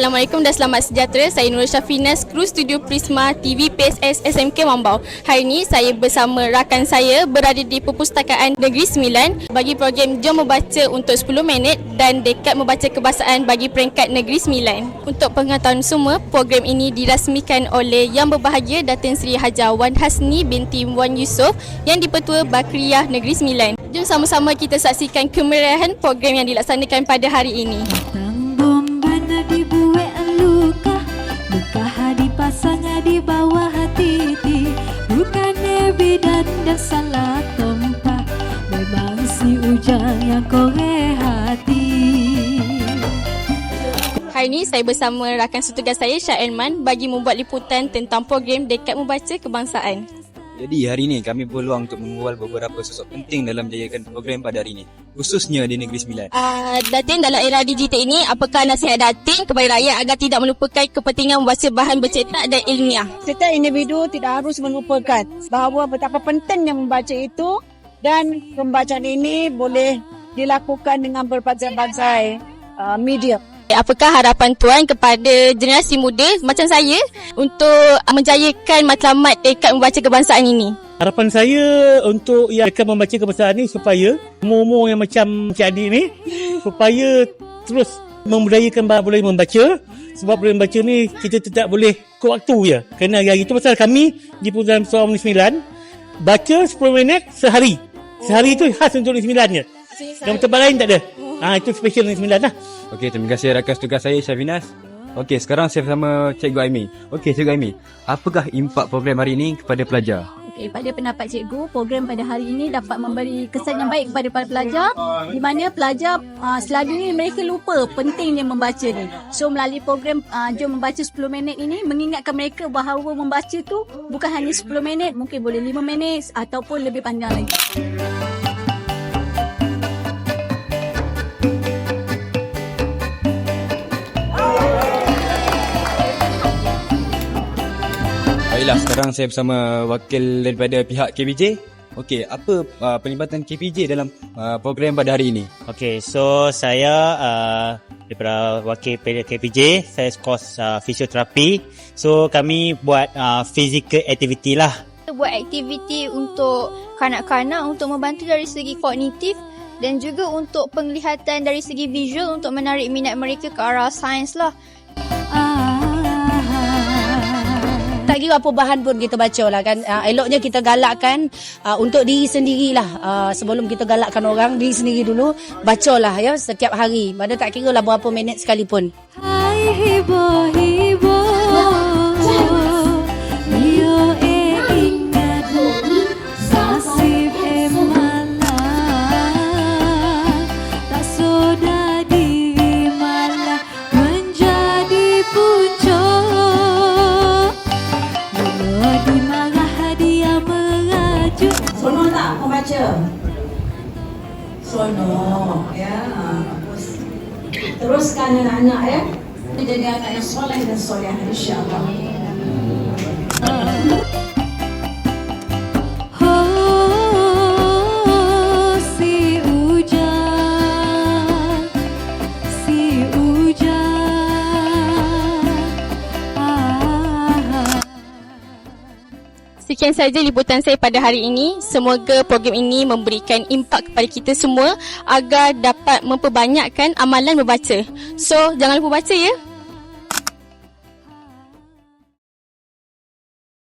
Assalamualaikum dan selamat sejahtera. Saya Nur Syafinas, kru studio Prisma TV PSS SMK Mambau. Hari ini saya bersama rakan saya berada di Perpustakaan Negeri Sembilan bagi program Jom Membaca untuk 10 minit dan Dekat Membaca Kebahasaan bagi peringkat Negeri Sembilan. Untuk pengetahuan semua, program ini dirasmikan oleh Yang Berbahagia Datin Seri Hajar Wan Hasni binti Wan Yusof yang dipertua Bakriyah Negeri Sembilan. Jom sama-sama kita saksikan kemeriahan program yang dilaksanakan pada hari ini. Bawah hati ti Bukan bidan dan salah tempat. Memang si ujang yang kore hati. Hari ini saya bersama rakan setugas saya Syah Elman bagi membuat liputan tentang program Dekat Membaca Kebangsaan. Jadi hari ini kami berpeluang untuk membual beberapa sosok penting dalam menjayakan program pada hari ini. Khususnya di Negeri Sembilan. Uh, Datin dalam era digital ini, apakah nasihat Datin kepada rakyat agar tidak melupakan kepentingan membaca bahan bercetak dan ilmiah? Setiap individu tidak harus melupakan bahawa betapa pentingnya membaca itu dan pembacaan ini boleh dilakukan dengan berbagai-bagai uh, media. Apakah harapan Tuan kepada generasi muda macam saya untuk menjayakan matlamat dekat membaca kebangsaan ini? Harapan saya untuk yang akan membaca kebangsaan ni supaya umur-umur yang macam Cik Adik ni supaya terus membudayakan bahawa boleh membaca. Sebab boleh membaca ni kita tidak boleh ke waktu je. Kerana hari itu pasal kami di Pusat Negeri Sembilan baca 10 minit sehari. Sehari tu khas untuk Sembilan je. Yang tempat lain tak ada ha, itu special Negeri Sembilan lah Okey, terima kasih rakan setugas saya Syafinas. Okey, sekarang saya bersama Cikgu Aimi. Okey, Cikgu Aimi, apakah impak program hari ini kepada pelajar? Okay, pada pendapat cikgu, program pada hari ini dapat memberi kesan yang baik kepada para pelajar di mana pelajar uh, selagi ini mereka lupa pentingnya membaca ni. So melalui program uh, Jom Membaca 10 minit ini mengingatkan mereka bahawa membaca tu bukan hanya 10 minit, mungkin boleh 5 minit ataupun lebih panjang lagi. Baiklah, sekarang saya bersama wakil daripada pihak KPJ. Okey, apa uh, pelibatan KPJ dalam uh, program pada hari ini? Okay, so saya uh, daripada wakil KPJ, saya kos uh, fisioterapi. So kami buat uh, physical activity lah. Kita buat aktiviti untuk kanak-kanak untuk membantu dari segi kognitif dan juga untuk penglihatan dari segi visual untuk menarik minat mereka ke arah sains lah. Tak kira apa bahan pun kita baca lah kan. Uh, eloknya kita galakkan uh, untuk diri sendirilah. Uh, sebelum kita galakkan orang, diri sendiri dulu. Bacalah ya setiap hari. Mana tak kira lah berapa minit sekalipun. Hai hibo hibo Sono, ya. Teruskan anak-anak ya. Jadi anak yang soleh dan soleh insyaAllah. Oh, Sekian saja liputan saya pada hari ini. Semoga program ini memberikan impak kepada kita semua agar dapat memperbanyakkan amalan membaca. So, jangan lupa baca ya.